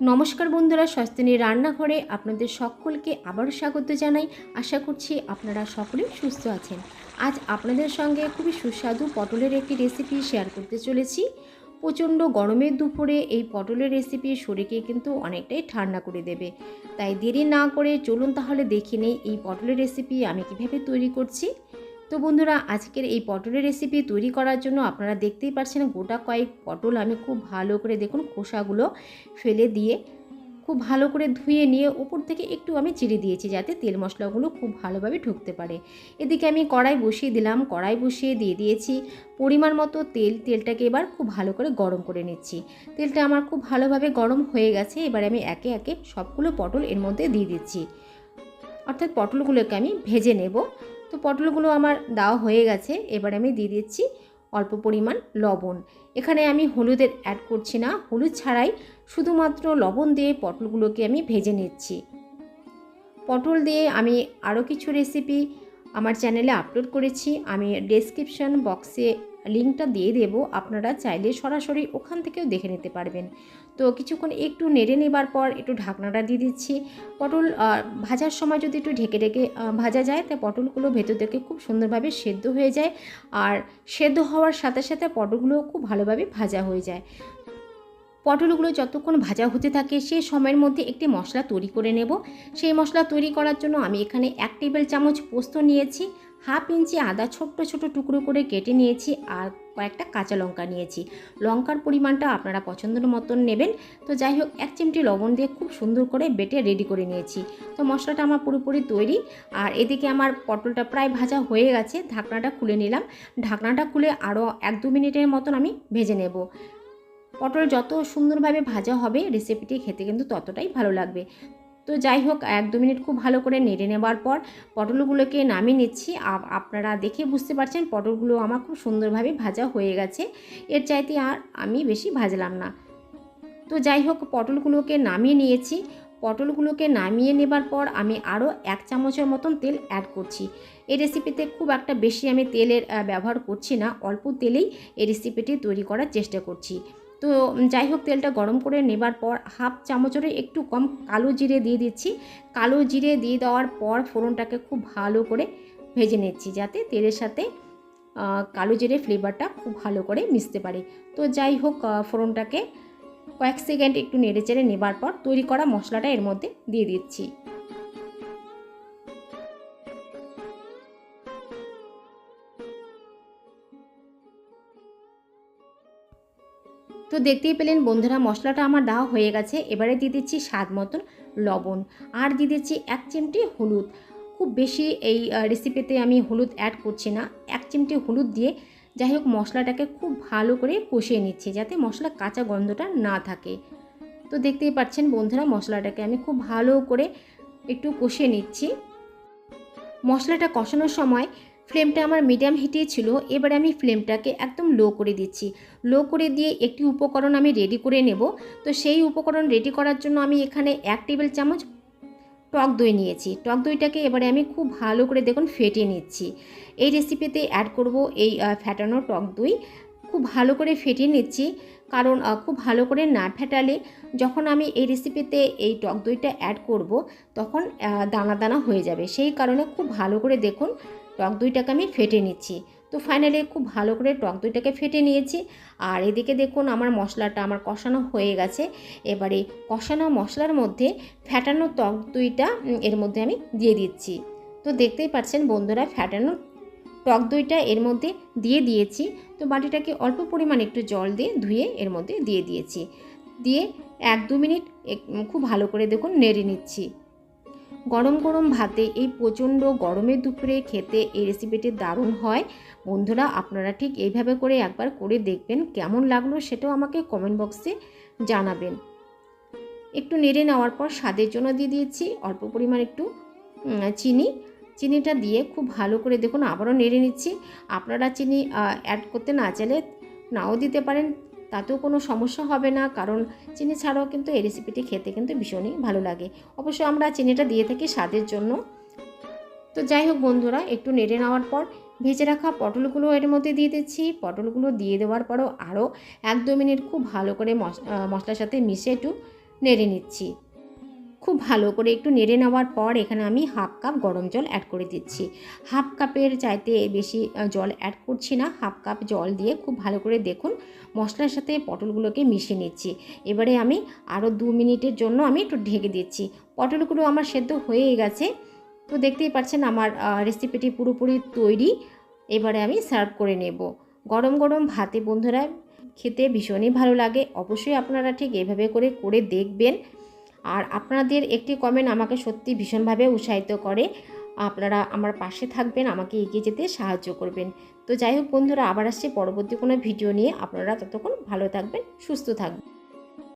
নমস্কার বন্ধুরা সস্তিনী রান্নাঘরে আপনাদের সকলকে আবারও স্বাগত জানাই। আশা করছি আপনারা সকলেই সুস্থ আছেন। আজ আপনাদের সঙ্গে খুবই সুস্বাদু পটলের একটি রেসিপি শেয়ার করতে চলেছি। প্রচণ্ড গরমের দুপুরে এই পটলের রেসিপি শরীরকে কিন্তু অনেকটাই ঠান্ডা করে দেবে। তাই দেরি না করে চলুন তাহলে দেখে নেই এই পটলের রেসিপি আমি কীভাবে তৈরি করছি। তো বন্ধুরা, আজকের এই পটলের রেসিপি তৈরি করার জন্য আপনারা দেখতেই পাচ্ছেন গোটা কয়েক পটল আমি খুব ভালো করে দেখুন খোসাগুলো ফেলে দিয়ে খুব ভালো করে ধুয়ে নিয়ে উপর থেকে একটু আমি চিড়ে দিয়েছি যাতে তেল মশলাগুলো খুব ভালোভাবে ঢুকতে পারে। এদিকে আমি কড়াই বসিয়ে দিলাম, কড়াই বসিয়ে দিয়ে দিয়েছি পরিমাণ মতো তেল, তেলটাকে এবার খুব ভালো করে গরম করে নিচ্ছি। তেলটা আমার খুব ভালোভাবে গরম হয়ে গেছে, এবার আমি একে একে সবগুলো পটল এর মধ্যে দিয়ে দিচ্ছি। অর্থাৎ পটলগুলোকে আমি ভেজে নেব। তো পটলগুলো আমার দেওয়া হয়ে গেছে। এবার আমি দিয়ে দিচ্ছি অল্প পরিমাণ লবণ। এখানে আমি হলুদের অ্যাড করছি না। হলুদ ছাড়াই শুধুমাত্র লবণ দিয়ে পটলগুলোকে আমি ভেজে নিচ্ছি। পটল দিয়ে আমি আরও কিছু রেসিপি আমার চ্যানেলে আপলোড করেছি। আমি ডেসক্রিপশন বক্সে লিঙ্কটা দিয়ে দেব, আপনারা চাইলে সরাসরি ওখান থেকেও দেখে নিতে পারবেন। তো কিছুক্ষণ একটু নেড়ে নেবার পর একটু ঢাকনাটা দিয়ে দিচ্ছি। পটল ভাজার সময় যদি একটু ঢেকে ঢেকে ভাজা যায়, তা পটলগুলো ভেতর থেকে খুব সুন্দরভাবে সেদ্ধ হয়ে যায়। আর সেদ্ধ হওয়ার সাথে সাথে পটলগুলোও খুব ভালোভাবে ভাজা হয়ে যায়। পটলগুলো যতক্ষণ ভাজা হতে থাকে সেই সময়ের মধ্যে একটি মশলা তৈরি করে নেব। সেই মশলা তৈরি করার জন্য আমি এখানে এক টেবিল চামচ পোস্ত নিয়েছি। হাফ ইঞ্চি আদা ছোট্ট ছোট টুকরো করে কেটে নিয়েছি আর কয়েকটা কাঁচা লঙ্কা নিয়েছি। লঙ্কার পরিমাণটা আপনারা পছন্দের মতন নেবেন। তো যাই হোক, এক চিমটি লবণ দিয়ে খুব সুন্দর করে বেটে রেডি করে নিয়েছি। তো মশলাটা আমার পুরোপুরি তৈরি। আর এদিকে আমার পটলটা প্রায় ভাজা হয়ে গেছে। ঢাকনাটা খুলে নিলাম। ঢাকনাটা খুলে আরও এক দু মিনিটের মতন আমি ভেজে নেব। পটল যত সুন্দরভাবে ভাজা হবে রেসিপিটি খেতে কিন্তু ততটাই ভালো লাগবে। তো যাই হোক, এক দু মিনিট খুব ভালো করে নেড়ে নেবার পর পটলগুলোকে নামিয়ে নিচ্ছি। আপনারা দেখে বুঝতে পারছেন পটলগুলো আমার খুব সুন্দরভাবে ভাজা হয়ে গেছে। এর চাইতে আর আমি বেশি ভাজলাম না। তো যাই হোক, পটলগুলোকে নামিয়ে নিয়েছি। পটলগুলোকে নামিয়ে নেবার পর আমি আরও এক চামচের মতন তেল অ্যাড করছি। এই রেসিপিতে খুব একটা বেশি আমি তেলের ব্যবহার করছি না। অল্প তেলেই এই রেসিপিটি তৈরি করার চেষ্টা করছি। তো যাই হোক তেলটা গরম করে নেবার পর হাফ চামচেরও একটু কম কালো জিরে দিয়ে দিচ্ছি। কালো জিরে দিয়ে দেওয়ার পর ফোড়নটাকে খুব ভালো করে ভেজে নিচ্ছি যাতে তেলের সাথে কালো জিরে ফ্লেভারটা খুব ভালো করে মিশতে পারে। তো যাই হোক ফোড়নটাকে কয়েক সেকেন্ড একটু নেড়ে চেড়ে নেবার পর তৈরি করা মশলাটা এর মধ্যে দিয়ে দিচ্ছি। তো দেখতেই পেলেন বন্ধুরা, মশলাটা আমার দেওয়া হয়ে গেছে। এবারে দিয়ে দিচ্ছি স্বাদ মতন লবণ। আর দিয়ে দিচ্ছি এক চিমটি হলুদ। খুব বেশি এই রেসিপিতে আমি হলুদ অ্যাড করছি না। এক চিমটি হলুদ দিয়ে যাই হোক মশলাটাকে খুব ভালো করে কষিয়ে নিচ্ছি যাতে মশলা কাঁচা গন্ধটা না থাকে। তো দেখতেই পাচ্ছেন বন্ধুরা, মশলাটাকে আমি খুব ভালো করে একটু কষিয়ে নিচ্ছি। মশলাটা কষানোর সময় ফ্লেমটা আমার মিডিয়াম হিটেই ছিল, এবারে আমি ফ্লেমটাকে একদম লো করে দিচ্ছি। লো করে দিয়ে একটি উপকরণ আমি রেডি করে নেব। তো সেই উপকরণ রেডি করার জন্য আমি এখানে এক টেবিল চামচ টক দই নিয়েছি। টক দইটাকে এবারে আমি খুব ভালো করে দেখুন ফেটিয়ে নিচ্ছি। এই রেসিপিতে অ্যাড করব এই ফ্যাটানো টক দই। খুব ভালো করে ফেটিয়ে নিচ্ছি, কারণ খুব ভালো করে না ফেটালে যখন আমি এই রেসিপিতে এই টক দইটা অ্যাড করব, তখন দানা দানা হয়ে যাবে। সেই কারণে খুব ভালো করে দেখুন টক দইটাকে আমি ফেটে নিচ্ছি। তো ফাইনালি খুব ভালো করে টক দইটাকে ফেটে নিয়েছি। আর এদিকে দেখুন আমার মশলাটা আমার কষানো হয়ে গেছে। এবারে কষানো মশলার মধ্যে ফ্যাটানো টক দইটা এর মধ্যে আমি দিয়ে দিচ্ছি। তো দেখতেই পাচ্ছেন বন্ধুরা ফ্যাটানো টক দইটা এর মধ্যে দিয়ে দিয়েছি। তো বাটিটাকে অল্প পরিমাণ একটু জল দিয়ে ধুয়ে এর মধ্যে দিয়ে দিয়েছি। দিয়ে এক দু মিনিট খুব ভালো করে দেখুন নেড়ে নিচ্ছি। গরম গরম ভাতে এই প্রচণ্ড গরমের দুপুরে খেতে এই রেসিপিটি দারুণ হয়। বন্ধুরা, আপনারা ঠিক এইভাবে করে একবার করে দেখবেন, কেমন লাগল সেটাও আমাকে কমেন্ট বক্সে জানাবেন। একটু নেড়ে নেওয়ার পর স্বাদের জন্য দিয়ে দিয়েছি অল্প পরিমাণ একটু চিনি। চিনিটা দিয়ে খুব ভালো করে দেখুন, আবারও নেড়ে নিচ্ছি। আপনারা চিনি অ্যাড করতে না চাইলে নাও দিতে পারেন। তাতেও কোনো সমস্যা হবে না, কারণ চিনি ছাড়াও কিন্তু এই রেসিপিটি খেতে কিন্তু ভীষণই ভালো লাগে। অবশ্য আমরা চিনিটা দিয়ে থাকি স্বাদের জন্য। তো যাই হোক বন্ধুরা, একটু নেড়ে নেওয়ার পর ভেজে রাখা পটলগুলো এর মধ্যে দিয়ে দিচ্ছি। পটলগুলো দিয়ে দেওয়ার পরও আরও এক দু মিনিট খুব ভালো করে মশলার সাথে মিশে একটু নেড়ে নিচ্ছি। খুব ভালো করে একটু নেড়ে নেওয়ার পর এখানে আমি হাফ কাপ গরম জল অ্যাড করে দিচ্ছি। হাফ কাপের চাইতে বেশি জল অ্যাড করছি না। হাফ কাপ জল দিয়ে খুব ভালো করে দেখুন মশলার সাথে পটলগুলোকে মিশিয়ে নিচ্ছি। এবারে আমি আরও দু মিনিটের জন্য আমি একটু ঢেকে দিচ্ছি। পটলগুলো আমার সেদ্ধ হয়ে গেছে। তো দেখতেই পাচ্ছেন আমার রেসিপিটি পুরোপুরি তৈরি। এবারে আমি সার্ভ করে নেব। গরম গরম ভাতে বন্ধুরা, খেতে ভীষণই ভালো লাগে। অবশ্যই আপনারা ঠিক এভাবে করে করে দেখবেন। আর আপনাদের একটি কমেন্ট আমাকে সত্যি ভীষণভাবে উৎসাহিত করে। আপনারা আমার পাশে থাকবেন, আমাকে এগিয়ে যেতে সাহায্য করবেন। তো যাই হোক বন্ধুরা, আবার আসছে পরবর্তী কোনো ভিডিও নিয়ে। আপনারা ততক্ষণ ভালো থাকবেন, সুস্থ থাকবেন।